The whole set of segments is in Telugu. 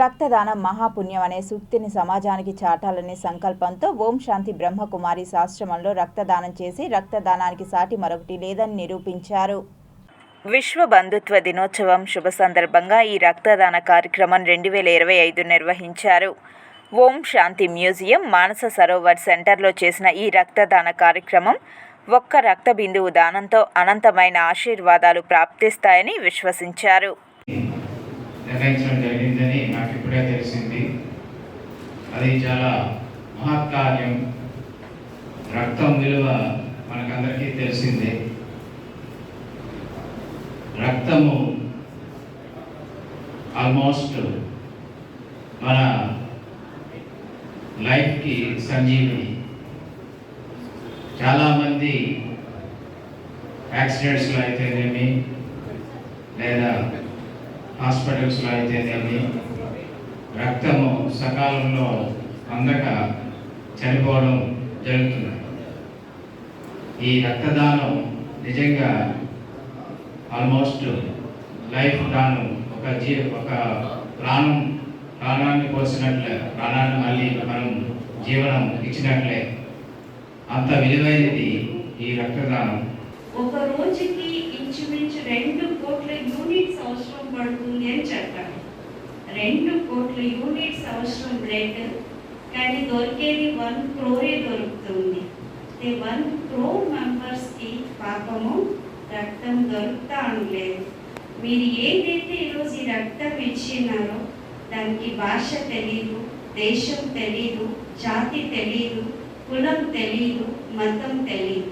రక్తదానం మహాపుణ్యం అనే సూక్తిని సమాజానికి చాటాలనే సంకల్పంతో ఓం శాంతి బ్రహ్మకుమారి శాస్త్రమంలో రక్తదానం చేసి రక్తదానానికి సాటి మరొకటి లేదని నిరూపించారు. విశ్వ బంధుత్వ దినోత్సవం శుభ సందర్భంగా ఈ రక్తదాన కార్యక్రమం రెండు వేల ఇరవై ఐదు నిర్వహించారు. ఓం శాంతి మ్యూజియం మానస సరోవర్ సెంటర్లో చేసిన ఈ రక్తదాన కార్యక్రమం ఒక్క రక్త బిందువు దానంతో అనంతమైన ఆశీర్వాదాలు ప్రాప్తిస్తాయని విశ్వసించారు. నిర్ణయించడం జరిగిందని నాకు ఇప్పుడే తెలిసింది. అది చాలా మహత్కార్యం. రక్తం విలువ మనకందరికీ తెలిసిందే. రక్తము ఆల్మోస్ట్ మన లైఫ్కి సంజీవిని. చాలామంది యాక్సిడెంట్స్లో అయితేనేమి లేదా హాస్పిటల్స్లో అయితేనేమి రక్తము సకాలంలో అందక చనిపోవడం జరుగుతుంది. ఈ రక్తదానం నిజంగా ఆల్మోస్ట్ లైఫ్ దానం ఒక జీ ఒక ప్రాణం ప్రాణాన్ని పోసినట్లే ప్రాణాన్ని మళ్ళీ మనం జీవనం ఇచ్చినట్లే. అంత విలువైనది ఈ రక్తదానం రోజుకి ఇంచుమించు రెండు కోట్ల యూనిట్స్ అవసరం పడుతుంది అని చెప్పారు రెండు కోట్ల యూనిట్స్ అవసరం బ్లడ్ కానీ దొరికేది వన్ క్రోరే దొరుకుతుంది. వన్ క్రో మెంబర్స్కి పాపము రక్తం దొరుకుతా ఉండలేదు. మీరు ఏదైతే ఈరోజు ఈ రక్తం ఇచ్చినారో దానికి భాష తెలీదు దేశం తెలీదు జాతి తెలీదు కులం తెలీదు మతం తెలీదు.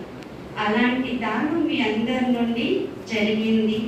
అలాంటి దానం మీ అందరి నుండి జరిగింది.